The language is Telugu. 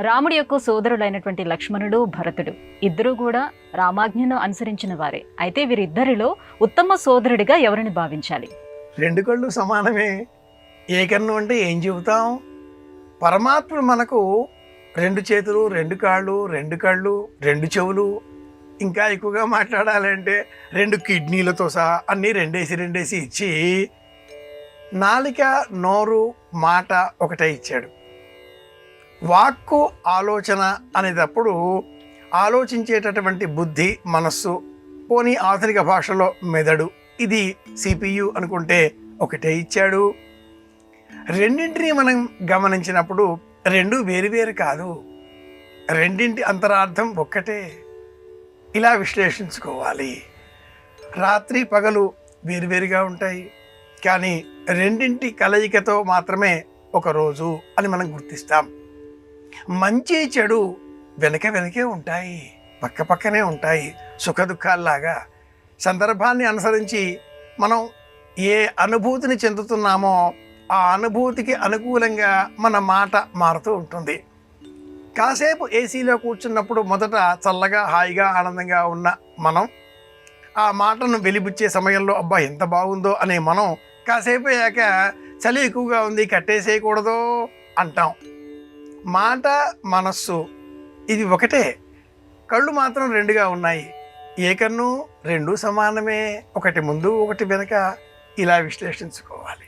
రాముడి యొక్క సోదరుడైనటువంటి లక్ష్మణుడు భరతుడు ఇద్దరూ కూడా రామాజ్ఞను అనుసరించిన వారే. అయితే వీరిద్దరిలో ఉత్తమ సోదరుడిగా ఎవరిని భావించాలి? రెండు కళ్ళు సమానమే. ఏకన్ను అంటే ఏం చెబుతాం? పరమాత్ముడు మనకు రెండు చేతులు రెండు కాళ్ళు రెండు కళ్ళు రెండు చెవులు ఇంకా ఎక్కువగా మాట్లాడాలంటే రెండు కిడ్నీలతో సహా అన్నీ రెండేసి రెండేసి ఇచ్చి నాలిక నోరు మాట ఒకటే ఇచ్చాడు. వాక్కు ఆలోచన అనేటప్పుడు ఆలోచించేటటువంటి బుద్ధి మనస్సు పోనీ ఆధునిక భాషలో మెదడు ఇది సిపియు అనుకుంటే ఒకటే ఇచ్చాడు. రెండింటిని మనం గమనించినప్పుడు రెండు వేరు కాదు. రెండింటి అంతరార్థం ఒక్కటే. ఇలా విశ్లేషించుకోవాలి. రాత్రి పగలు వేరువేరుగా ఉంటాయి. కానీ రెండింటి కలయికతో మాత్రమే ఒక రోజు అని మనం గుర్తిస్తాం. మంచి చెడు వెనక వెనకే ఉంటాయి పక్క పక్కనే ఉంటాయి సుఖ దుఃఖాల్లాగా. సందర్భాన్ని అనుసరించి మనం ఏ అనుభూతిని చెందుతున్నామో ఆ అనుభూతికి అనుకూలంగా మన మాట మారుతూ ఉంటుంది. కాసేపు ఏసీలో కూర్చున్నప్పుడు మొదట చల్లగా హాయిగా ఆనందంగా ఉన్న మనం ఆ మాటను వెలిబుచ్చే సమయంలో అబ్బా ఎంత బాగుందో అనే మనం కాసేపు అయ్యాక చలి ఎక్కువగా ఉంది కట్టేసేయకూడదు అంటాం. మాట మనస్సు ఇది ఒకటే. కళ్ళు మాత్రం రెండుగా ఉన్నాయి. ఏ కన్ను రెండు సమానమే. ఒకటి ముందు ఒకటి వెనక. ఇలా విశ్లేషించుకోవాలి.